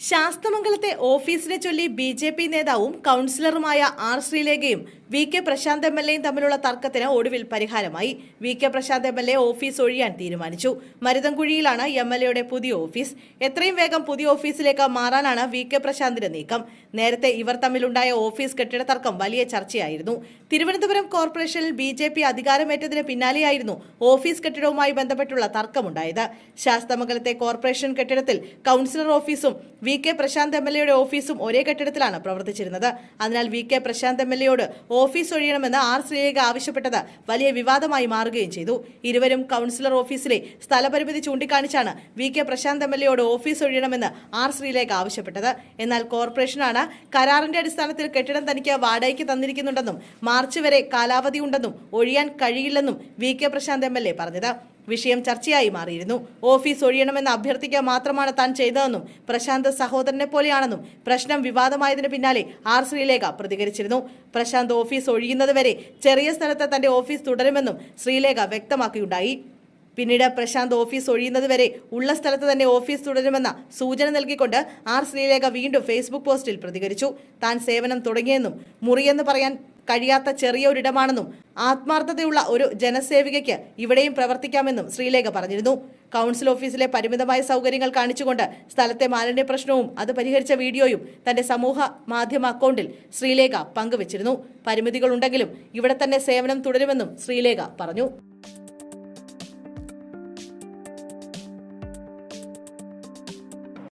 ശാസ്തമംഗലത്തെ ഓഫീസിനെ ചൊല്ലി B J P നേതാവും കൗൺസിലറുമായ R ശ്രീലേഖയും V K Prashanth M L എയും തമ്മിലുള്ള തർക്കത്തിന് ഒടുവിൽ പരിഹാരമായി. V K Prashanth M L A office ഒഴിയാൻ തീരുമാനിച്ചു. മരുതൻകുഴിയിലാണ് എം എൽ എയുടെ പുതിയ ഓഫീസ്. എത്രയും വേഗം പുതിയ ഓഫീസിലേക്ക് മാറാനാണ് വി കെ പ്രശാന്തിന്റെ നീക്കം. നേരത്തെ ഇവർ തമ്മിലുണ്ടായ ഓഫീസ് കെട്ടിട തർക്കം വലിയ ചർച്ചയായിരുന്നു. തിരുവനന്തപുരം കോർപ്പറേഷനിൽ ബി ജെ പി അധികാരമേറ്റതിന് പിന്നാലെയായിരുന്നു ഓഫീസ് കെട്ടിടവുമായി ബന്ധപ്പെട്ടുള്ള തർക്കമുണ്ടായത്. ശാസ്തമംഗലത്തെ കോർപ്പറേഷൻ കെട്ടിടത്തിൽ കൗൺസിലർ ഓഫീസും V K Prashanth M L എയുടെ ഓഫീസും ഒരേ കെട്ടിടത്തിലാണ് പ്രവർത്തിച്ചിരുന്നത്. അതിനാൽ V K Prashanth M L എയോട് office ഒഴിയണമെന്ന് ആർ ശ്രീലേഖ ആവശ്യപ്പെട്ടത് വലിയ വിവാദമായി മാറുകയും ചെയ്തു. ഇരുവരും കൗൺസിലർ ഓഫീസിലെ സ്ഥലപരിമിതി ചൂണ്ടിക്കാണിച്ചാണ് V K Prashanth M L എയോട് office ഒഴിയണമെന്ന് ആർ ശ്രീലേഖ ആവശ്യപ്പെട്ടത്. എന്നാൽ കോർപ്പറേഷനാണ് കരാറിന്റെ അടിസ്ഥാനത്തിൽ കെട്ടിടം തനിക്ക് വാടകയ്ക്ക് തന്നിരിക്കുന്നുണ്ടെന്നും മാർച്ച് വരെ കാലാവധിയുണ്ടെന്നും ഒഴിയാൻ കഴിയില്ലെന്നും V K Prashanth M L A പറഞ്ഞത്. വിഷയം ചർച്ചയായി മാറിയിരുന്നു. ഓഫീസ് ഒഴിയണമെന്ന് അഭ്യർത്ഥിക്കുക മാത്രമാണ് താൻ ചെയ്തതെന്നും പ്രശാന്ത് സഹോദരനെ പോലെയാണെന്നും പ്രശ്നം വിവാദമായതിന് പിന്നാലെ ആർ ശ്രീലേഖ പ്രതികരിച്ചിരുന്നു. പ്രശാന്ത് ഓഫീസ് ഒഴിയുന്നതുവരെ ചെറിയ സ്ഥലത്ത് തന്റെ ഓഫീസ് തുടരുമെന്നും ശ്രീലേഖ വ്യക്തമാക്കിയുണ്ടായി പിന്നീട് പ്രശാന്ത് ഓഫീസ് ഒഴിയുന്നതുവരെ ഉള്ള സ്ഥലത്ത് തന്നെ ഓഫീസ് തുടരുമെന്ന സൂചന നൽകിക്കൊണ്ട് ആർ ശ്രീലേഖ വീണ്ടും ഫേസ്ബുക്ക് പോസ്റ്റിൽ പ്രതികരിച്ചു. താൻ സേവനം തുടങ്ങിയെന്നും മുറിയെന്ന് പറയാൻ കഴിയാത്ത ചെറിയ ഒരിടമാണെന്നും ആത്മാർത്ഥതയുള്ള ഒരു ജനസേവികയ്ക്ക് ഇവിടെയും പ്രവർത്തിക്കാമെന്നും ശ്രീലേഖ പറഞ്ഞിരുന്നു. കൗൺസിൽ ഓഫീസിലെ പരിമിതമായ സൗകര്യങ്ങൾ കാണിച്ചുകൊണ്ട് സ്ഥലത്തെ മാലിന്യ പ്രശ്നവും അത് പരിഹരിച്ച വീഡിയോയും തന്റെ സമൂഹ മാധ്യമ അക്കൗണ്ടിൽ ശ്രീലേഖ പങ്കുവച്ചിരുന്നു. പരിമിതികളുണ്ടെങ്കിലും ഇവിടെ തന്നെ സേവനം തുടരുമെന്നും ശ്രീലേഖ പറഞ്ഞു.